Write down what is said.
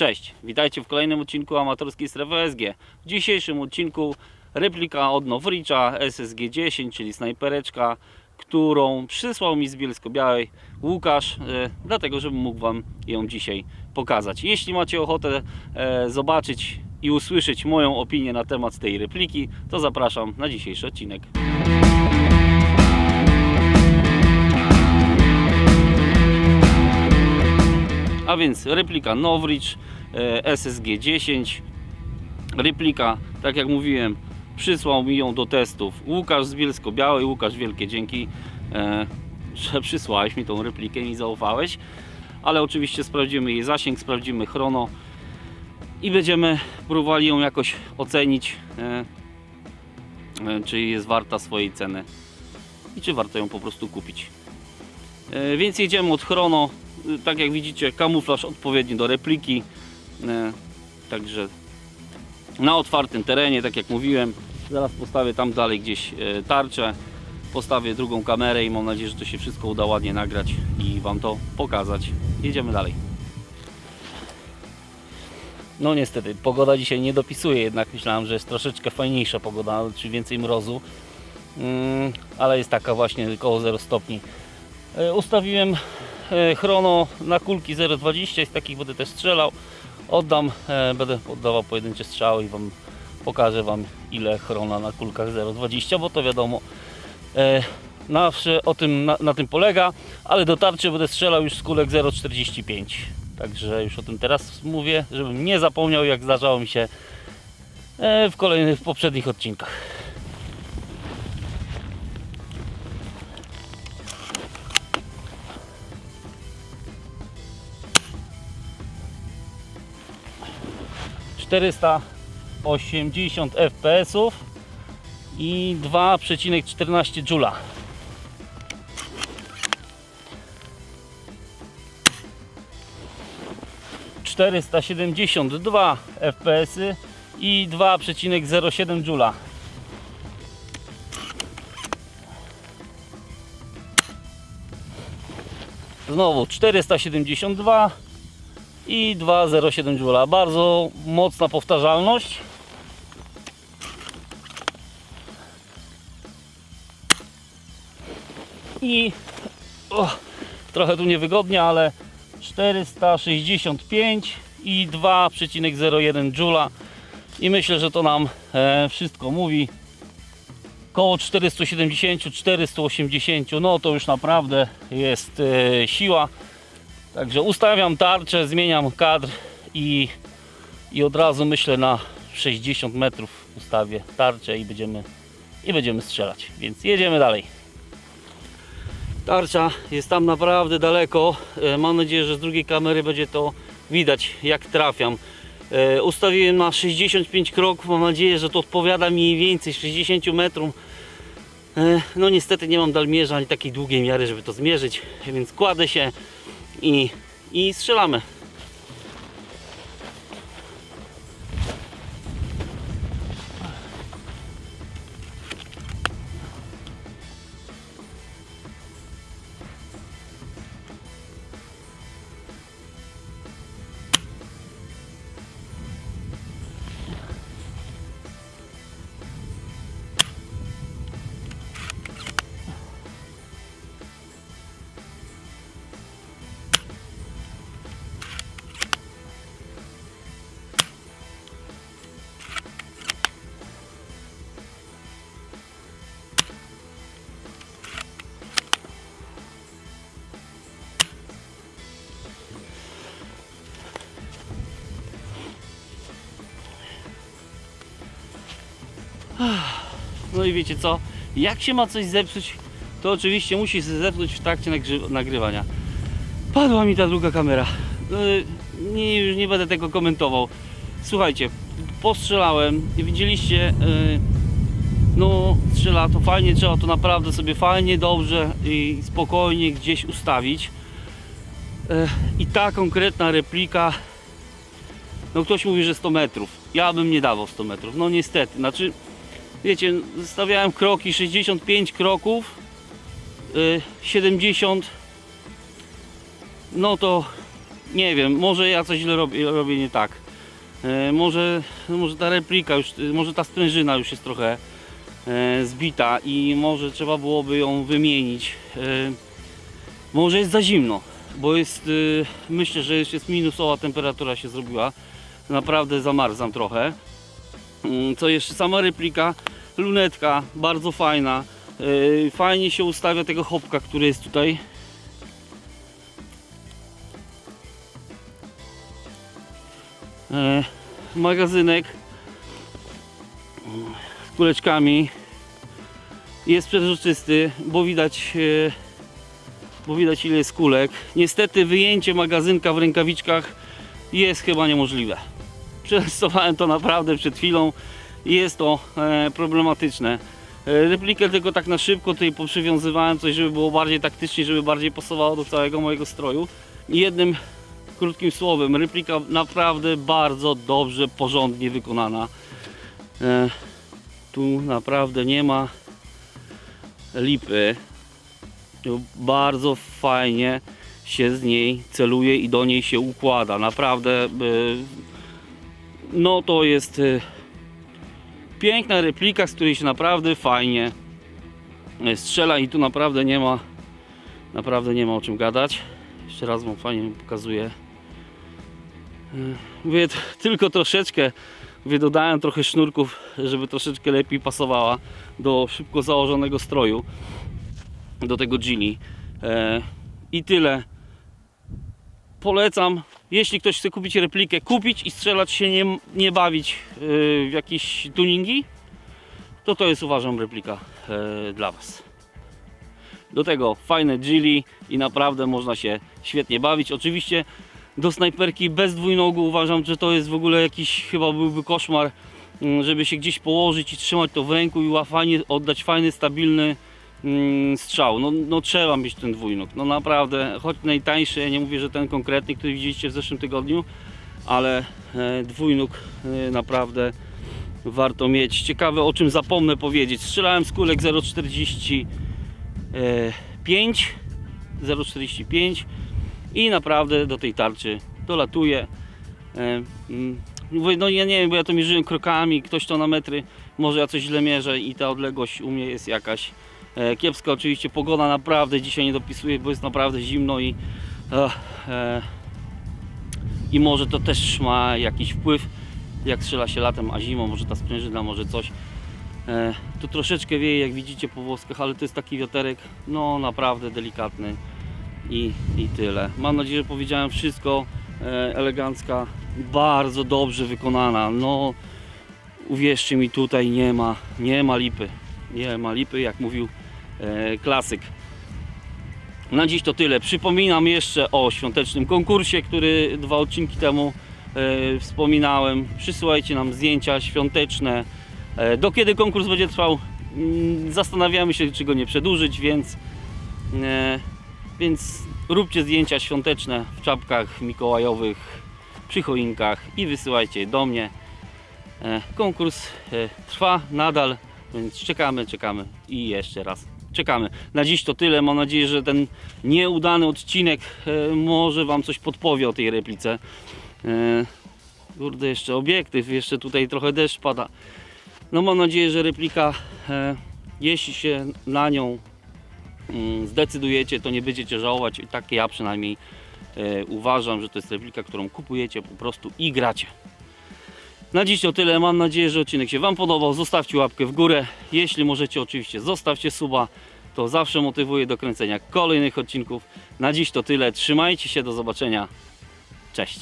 Cześć, witajcie w kolejnym odcinku Amatorskiej Strefy SG. W dzisiejszym odcinku replika od Nowricza SSG-10, czyli snajpereczka, którą przysłał mi z Bielsko-Białej Łukasz, e, dlatego żebym mógł Wam ją dzisiaj pokazać. Jeśli macie ochotę e, zobaczyć i usłyszeć moją opinię na temat tej repliki, to zapraszam na dzisiejszy odcinek. A więc replika Nowrich e, SSG-10. Replika, tak jak mówiłem, przysłał mi ją do testów Łukasz z Bielsko-Białej. Łukasz, wielkie dzięki, e, że przysłałeś mi tą replikę i zaufałeś. Ale oczywiście sprawdzimy jej zasięg, sprawdzimy chrono i będziemy próbowali ją jakoś ocenić, e, czy jest warta swojej ceny i czy warto ją po prostu kupić. Więc jedziemy od chrono. Tak jak widzicie, kamuflaż odpowiedni do repliki. E, Także na otwartym terenie, tak jak mówiłem. Zaraz postawię tam dalej gdzieś e, tarczę. Postawię drugą kamerę i mam nadzieję, że to się wszystko uda ładnie nagrać i Wam to pokazać. Jedziemy dalej. No niestety, pogoda dzisiaj nie dopisuje, jednak myślałem, że jest troszeczkę fajniejsza pogoda, czy więcej mrozu. Mm, ale jest taka właśnie około 0 stopni. E, Ustawiłem e, chrono na kulki 0,20 i z takich będę też strzelał. Oddam, e, będę oddawał pojedyncze strzały i Wam pokażę Wam ile chrona na kulkach 0,20, bo to wiadomo zawsze o tym, na, na tym polega, ale do tarczy będę strzelał już z kulek 0,45. Także już o tym teraz mówię, żebym nie zapomniał jak zdarzało mi się w kolejnych, w poprzednich odcinkach. Czterysta 80 fps i 2,14 Joula. Czterysta siedemdziesiąt dwa fps i 2,07 Joula. Znowu 472 i 2,07 Joula. Bardzo mocna powtarzalność. I trochę tu niewygodnie, ale 465 i 2,01 Joula. I myślę, że to nam e, wszystko mówi. Koło 470-480, no to już naprawdę jest e, siła. Także ustawiam tarczę, zmieniam kadr i, i od razu myślę na 60 metrów ustawię tarczę i będziemy, i będziemy strzelać. Więc jedziemy dalej. Tarcza jest tam naprawdę daleko. E, Mam nadzieję, że z drugiej kamery będzie to widać jak trafiam. E, Ustawiłem na 65 kroków. Mam nadzieję, że to odpowiada mniej więcej 60 metrów. E, No niestety nie mam dalmierza ani takiej długiej miary, żeby to zmierzyć, więc kładę się i, i strzelamy. No i wiecie co? Jak się ma coś zepsuć, to oczywiście musi się zepsuć w trakcie nagry- nagrywania. Padła mi ta druga kamera. No, nie, już nie będę tego komentował. Słuchajcie, postrzelałem. Widzieliście, yy, no strzela to fajnie, trzeba to naprawdę sobie fajnie, dobrze i spokojnie gdzieś ustawić. Yy, I ta konkretna replika, no ktoś mówi, że 100 metrów. Ja bym nie dawał 100 metrów. No niestety, znaczy wiecie, stawiałem kroki 65 kroków, y, 70 no to nie wiem, może ja coś źle robię, robię nie tak. E, może, może ta replika już, e, może ta sprężyna już jest trochę zbita i może trzeba byłoby ją wymienić. Może jest za zimno, bo jest, myślę, że jest minusowa temperatura się zrobiła. Naprawdę zamarzam trochę. Mm, Co jeszcze? Sama replika, lunetka, bardzo fajna. E, Fajnie się ustawia tego hopka, który jest tutaj. E, Magazynek z kuleczkami jest przezroczysty, bo widać, e, bo widać ile jest kulek. Niestety wyjęcie magazynka w rękawiczkach jest chyba niemożliwe. Przetestowałem to naprawdę przed chwilą i jest to e, problematyczne. E, Replikę tylko tak na szybko tutaj poprzywiązywałem coś, żeby było bardziej taktycznie, żeby bardziej pasowało do całego mojego stroju. I jednym krótkim słowem, replika naprawdę bardzo dobrze, porządnie wykonana. E, tu naprawdę nie ma lipy. Bardzo fajnie się z niej celuje i do niej się układa. Naprawdę, e, no to jest e, piękna replika, z której się naprawdę fajnie e, strzela i tu naprawdę nie ma naprawdę nie ma o czym gadać. Jeszcze raz wam fajnie pokazuję. E, Mówię, tylko troszeczkę mówię, dodałem trochę sznurków, żeby troszeczkę lepiej pasowała do szybko założonego stroju do tego Gili. E, I tyle. Polecam, jeśli ktoś chce kupić replikę, kupić i strzelać się, nie, nie bawić e, w jakieś tuningi, to to jest uważam replika e, dla Was. Do tego fajne Gili i naprawdę można się świetnie bawić. Oczywiście do snajperki bez dwójnogu uważam, że to jest w ogóle jakiś chyba byłby koszmar, mm, żeby się gdzieś położyć i trzymać to w ręku i ła- fajnie oddać fajny, stabilny strzał. No, no trzeba mieć ten dwójnóg. No naprawdę, choć najtańszy, ja nie mówię, że ten konkretny, który widzieliście w zeszłym tygodniu, ale e, dwójnóg e, naprawdę warto mieć. Ciekawe o czym zapomnę powiedzieć. Strzelałem z kulek 0,45 0,45 i naprawdę do tej tarczy dolatuje. E, mm, No ja nie wiem, bo ja to mierzyłem krokami, ktoś to na metry, może ja coś źle mierzę i ta odległość u mnie jest jakaś kiepska. Oczywiście pogoda naprawdę dzisiaj nie dopisuje, bo jest naprawdę zimno i e, e, i może to też ma jakiś wpływ jak strzela się latem, a zimą może ta sprężyna, może coś. E, tu troszeczkę wieje, jak widzicie po włoskach, ale to jest taki wiaterek, no naprawdę delikatny i, i tyle. Mam nadzieję, że powiedziałem wszystko. E, elegancka, bardzo dobrze wykonana. No, uwierzcie mi, tutaj nie ma, nie ma lipy. Nie ma lipy, jak mówił e, klasyk. Na dziś to tyle. Przypominam jeszcze o świątecznym konkursie, który dwa odcinki temu e, wspominałem. Przysyłajcie nam zdjęcia świąteczne. E, do kiedy konkurs będzie trwał? Mm, Zastanawiamy się, czy go nie przedłużyć, więc, e, więc róbcie zdjęcia świąteczne w czapkach mikołajowych, przy choinkach i wysyłajcie je do mnie. E, konkurs e, trwa nadal, więc czekamy, czekamy i jeszcze raz czekamy. Na dziś to tyle. Mam nadzieję, że ten nieudany odcinek e, może Wam coś podpowie o tej replice. E, Kurde, jeszcze obiektyw, jeszcze tutaj trochę deszcz pada. No mam nadzieję, że replika, e, jeśli się na nią mm, zdecydujecie, to nie będziecie żałować. I tak ja przynajmniej uważam, że to jest replika, którą kupujecie po prostu i gracie. Na dziś to tyle. Mam nadzieję, że odcinek się Wam podobał. Zostawcie łapkę w górę. Jeśli możecie, oczywiście zostawcie suba. To zawsze motywuje do kręcenia kolejnych odcinków. Na dziś to tyle. Trzymajcie się. Do zobaczenia. Cześć.